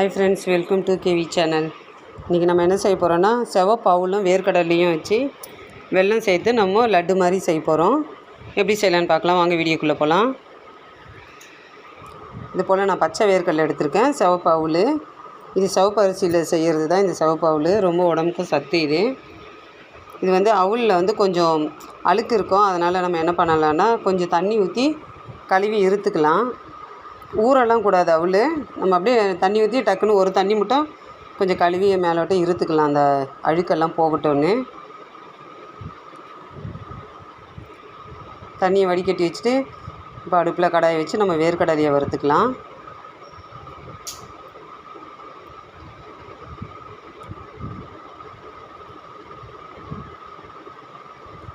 Hi friends welcome to KV channel இன்றைக்கி நம்ம என்ன செய்ய போகிறோன்னா செவப்பாவுலும் வேர்க்கடலையும் வச்சு வெல்லம் சேர்த்து நம்ம லட்டு மாதிரி செய்ய போகிறோம் எப்படி செய்யலான்னு பார்க்கலாம். வாங்க வீடியோக்குள்ளே போகலாம் இது போல் நான் பச்சை வேர்க்கடலை எடுத்திருக்கேன் செவப்பாவுல். இது செவப்பரிசியில் செய்கிறது தான் இந்த செவப்பாவுல். ரொம்ப உடம்புக்கு சத்து இது. இது வந்து அவுலில் வந்து கொஞ்சம் அழுக்கு இருக்கும். அதனால் நம்ம என்ன பண்ணலான்னா கொஞ்சம் தண்ணி ஊற்றி கழுவி இருத்துக்கலாம் ஊறலாம் கூடாது அவள். நம்ம அப்படியே தண்ணி ஊற்றி டக்குன்னு ஒரு தண்ணி மட்டும் கொஞ்சம் கழுவி மேலோட்ட இருத்துக்கலாம் அந்த அழுக்கெல்லாம் போகட்டும்னு. தண்ணியை வடிகட்டி வச்சுட்டு இப்போ அடுப்பில் கடாயை வச்சு நம்ம வேர்க்கடலையை வறுத்துக்கலாம்.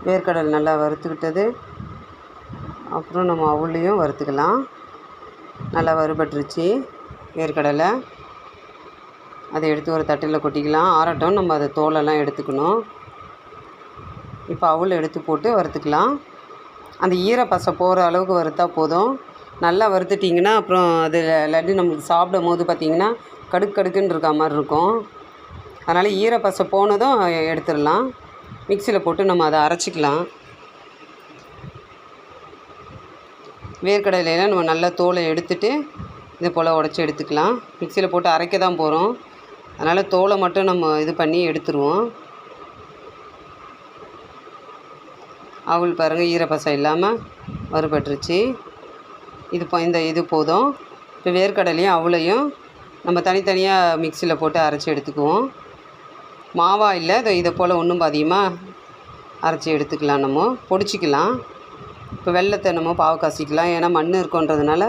வேர்க்கடலை நல்லா வறுத்துக்கிட்டது. அப்புறம் நம்ம அவளையும் வறுத்துக்கலாம். நல்லா வறுபட்டுருச்சு வேர்க்கடலை. அதை எடுத்து ஒரு தட்டில் கொட்டிக்கலாம். ஆறட்டும் நம்ம அதை தோலெல்லாம் எடுத்துக்கணும். இப்போ அவள் எடுத்து போட்டு வறுத்துக்கலாம். அந்த ஈரப்பசை போகிற அளவுக்கு வறுத்தா போதும். நல்லா வறுத்துட்டிங்கன்னா அப்புறம் அது லட்டு நம்மளுக்கு சாப்பிடும் போது பார்த்திங்கன்னா கடுக்கு கடுக்குன்னு இருக்க மாதிரி இருக்கும். அதனால் ஈரப்பசை போனதும் எடுத்துடலாம். மிக்சியில் போட்டு நம்ம அதை அரைச்சிக்கலாம். வேர்க்கடலையெல்லாம் நம்ம நல்லா தோலை எடுத்துட்டு இது போல் உடச்சி எடுத்துக்கலாம். மிக்சியில் போட்டு அரைக்க தான் போகிறோம் அதனால் தோலை மட்டும் நம்ம இது பண்ணி எடுத்துருவோம். அவள் பாருங்கள் ஈரப்பசம் இல்லாமல் வறுபட்டுருச்சு. இது இப்போ இந்த இது போதும். இப்போ வேர்க்கடலையும் அவளையும் நம்ம தனித்தனியாக மிக்சியில் போட்டு அரைச்சி எடுத்துக்குவோம். மாவா இல்லை இதை இதை போல் ஒன்றும் அதிகமாக அரைச்சி எடுத்துக்கலாம் நம்ம. பொடிச்சிக்கலாம். இப்போ வெள்ளத்தை நம்ம பாவு காசிக்கலாம். ஏன்னா மண் இருக்குன்றதுனால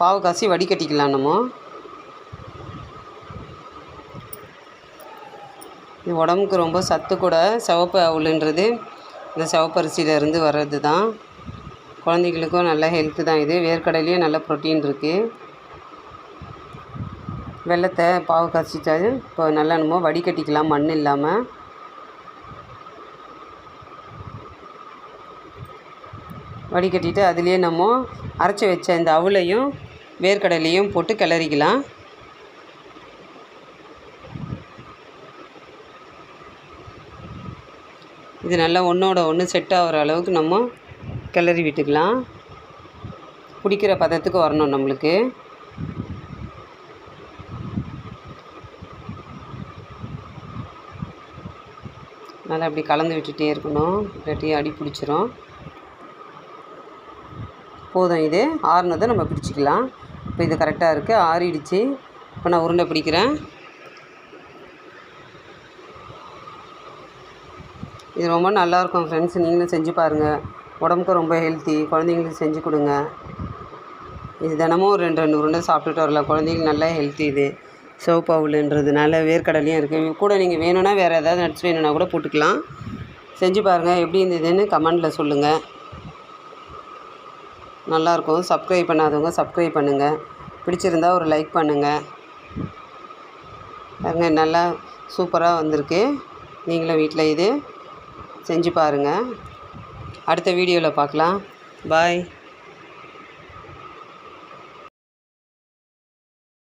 பாவு காசி வடிகட்டிக்கலாம் நம்ம இது உடம்புக்கு ரொம்ப சத்து கூட சிவப்பு அவுளுன்றது. இந்த சிவப்பரிசியிலேருந்து வர்றது தான் குழந்தைங்களுக்கும் நல்ல ஹெல்த்து தான் இது. வேர்க்கடலையும் நல்ல ப்ரோட்டீன் இருக்குது வெள்ளத்தை பாவு காய்ச்சிட்டா இப்போ நல்லா நம்ம வடிகட்டிக்கலாம் மண் இல்லாமல் வடிகட்டிட்டு அதுலேயே நம்ம அரைச்சி வச்ச இந்த அவுளையும் வேர்க்கடலையும் போட்டு கிளறிக்கலாம். இது நல்லா ஒன்றோட ஒன்று செட் ஆகிற அளவுக்கு நம்ம கிளறி விட்டுக்கலாம். பிடிக்கிற பதத்துக்கு வரணும் நம்மளுக்கு. நல்லா அப்படி கலந்து விட்டுகிட்டே இருக்கணும். இல்லாட்டி அடி பிடிச்சிரும். போதும் இது. ஆறுனதை நம்ம பிடிச்சிக்கலாம். இப்போ இது கரெக்டாக இருக்குது ஆறிடுச்சு. இப்போ நான் உருண்டை பிடிக்கிறேன். இது ரொம்ப நல்லாயிருக்கும் ஃப்ரெண்ட்ஸ் நீங்களும் செஞ்சு பாருங்கள் உடம்புக்கு ரொம்ப ஹெல்த்தி குழந்தைங்களுக்கு செஞ்சு கொடுங்க. இது தினமும் ஒரு ரெண்டு ரெண்டு உருண்டை சாப்பிட்டுட்டு வரலாம். குழந்தைங்களுக்கு நல்லா ஹெல்த்தி இது. சிவப்பவுலுன்றதுனால வேர்க்கடலையும் இருக்குது கூட நீங்கள் வேணும்னா வேறு ஏதாவது நட்ஸ் வேணும்னா கூட போட்டுக்கலாம். செஞ்சு பாருங்கள் எப்படி இருந்ததுன்னு கமெண்டில் சொல்லுங்கள் நல்லாயிருக்கும். சப்ஸ்கிரைப் பண்ணாதவங்க சப்ஸ்கிரைப் பண்ணுங்கள் பிடிச்சிருந்தா ஒரு லைக் பண்ணுங்கள் பாருங்க நல்லா சூப்பராக வந்திருக்கு. நீங்களும் வீட்டில் இது செஞ்சு பாருங்கள் அடுத்த வீடியோவில் பார்க்கலாம் பாய்